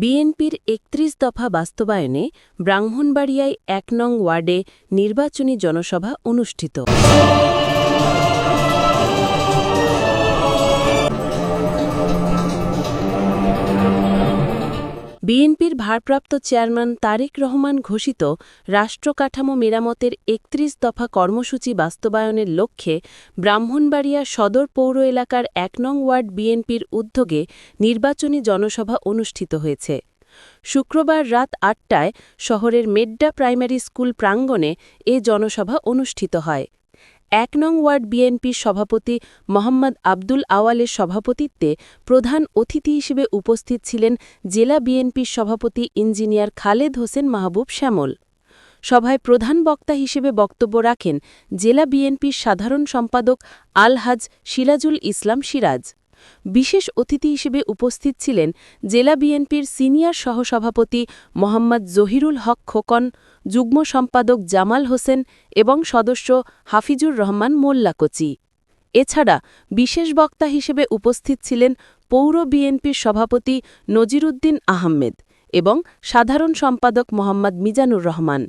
বিএনপির একত্রিশ দফা বাস্তবায়নে ব্রাহ্মণবাড়িয়ায় এক নং ওয়ার্ডে নির্বাচনী জনসভা অনুষ্ঠিত। বিএনপির ভারপ্রাপ্ত চেয়ারম্যান তারেক রহমান ঘোষিত রাষ্ট্রকাঠামো মেরামতের একত্রিশ দফা কর্মসূচি বাস্তবায়নের লক্ষ্যে ব্রাহ্মণবাড়িয়া সদর পৌর এলাকার এক নং ওয়ার্ড বিএনপির উদ্যোগে নির্বাচনী জনসভা অনুষ্ঠিত হয়েছে। শুক্রবার রাত আটটায় শহরের মেড্ডা প্রাইমারি স্কুল প্রাঙ্গণে এ জনসভা অনুষ্ঠিত হয়। এক নং ওয়ার্ড বিএনপির সভাপতি মোহাম্মদ আব্দুল আওয়ালের সভাপতিত্বে প্রধান অতিথি হিসেবে উপস্থিত ছিলেন জেলা বিএনপির সভাপতি ইঞ্জিনিয়ার খালেদ হোসেন মাহবুব শ্যামল। সভায় প্রধান বক্তা হিসেবে বক্তব্য রাখেন জেলা বিএনপির সাধারণ সম্পাদক আলহাজ সিরাজুল ইসলাম সিরাজ। বিশেষ অতিথি হিসেবে উপস্থিত ছিলেন জেলা বিএনপির সিনিয়র সহসভাপতি মোহাম্মদ জহিরুল হক খোকন, যুগ্ম সম্পাদক জামাল হোসেন এবং সদস্য হাফিজুর রহমান মোল্লাকচি এছাড়া বিশেষ বক্তা হিসেবে উপস্থিত ছিলেন পৌর বিএনপির সভাপতি নজিরুদ্দিন আহমেদ এবং সাধারণ সম্পাদক মোহাম্মদ মিজানুর রহমান।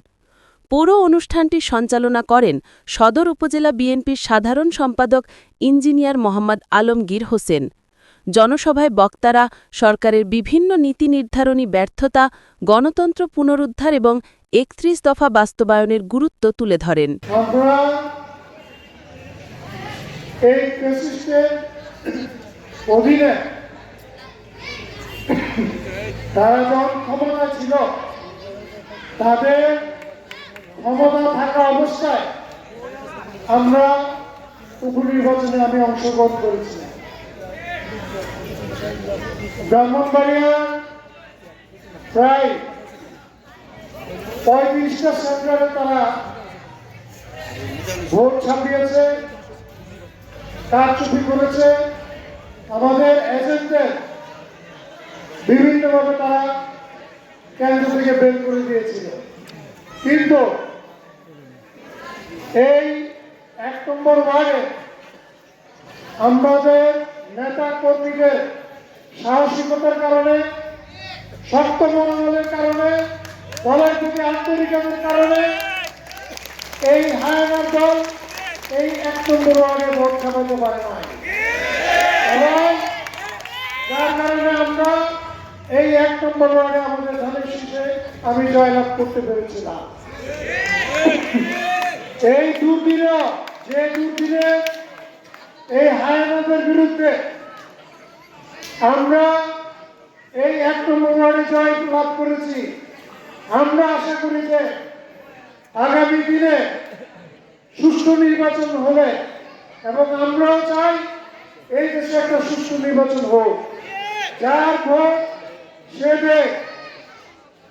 পৌর অনুষ্ঠানটি সঞ্চালনা করেন সদর উপজেলা বিএনপির সাধারণ সম্পাদক ইঞ্জিনিয়ার মোহাম্মদ আলমগীর হোসেন। জনসভায় বক্তারা সরকারের বিভিন্ন নীতি নির্ধারণী ব্যর্থতা, গণতন্ত্র পুনরুদ্ধার এবং একত্রিশ দফা বাস্তবায়নের গুরুত্ব তুলে ধরেন। তারা যখন ক্ষমতা ছিল। তাদের ক্ষমতা থাকা অবস্থায় আমরা উপনির্বাচনে আমি অংশগ্রহণ করেছি। ব্রাহ্মণবাড়িয়া প্রায় পঁয়ত্রিশটা সেন্টারে তারা ভোট ছাপিয়েছে, কারচুপি করেছে। আমাদের এজেন্টদের বিভিন্নভাবে তারা কেন্দ্র থেকে বের করে দিয়েছিল। কিন্তু এই এক নম্বর ওয়ার্ডে আমাদের নেতা কর্মীদের সাহসিকতার কারণে শক্ত মনোবলের কারণে, দলের প্রতি আন্তরিকতার কারণে এই হায়নার দল এই এক নম্বর ওয়ার্ডে ভোট ছাপাতে পারে না এবং যার কারণে আমরা এই এক নম্বর ওয়ার্ডে আমাদের ধানের শীষে আমি জয়লাভ করতে পেরেছিলাম। এই দুর্দিনে, যে দুর্দিনে এই হায়নাদের বিরুদ্ধে আমরা এই এক নম্বর ওয়ার্ডে জয় লাভ করেছি। আমরা আশা করি যে আগামী দিনে সুষ্ঠু নির্বাচন হলে এবং আমরাও চাই এই দেশে একটা সুষ্ঠু নির্বাচন হোক। যার ভোট, সে দেখ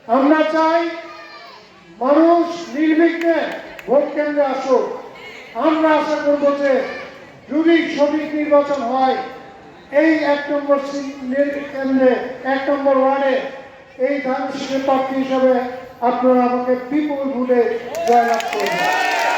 আমরা চাই মানুষ নির্বিঘ্নে ভোট কেন্দ্রে আসুক। আমরা আশা করব যে যদি সঠিক নির্বাচন হয়। এই এক নম্বর কেন্দ্রে, এক নম্বর ওয়ার্ডে এই ধান প্রার্থী হিসাবে আপনারা আমাকে বিপুল ভুলে জয়লাভ করবেন।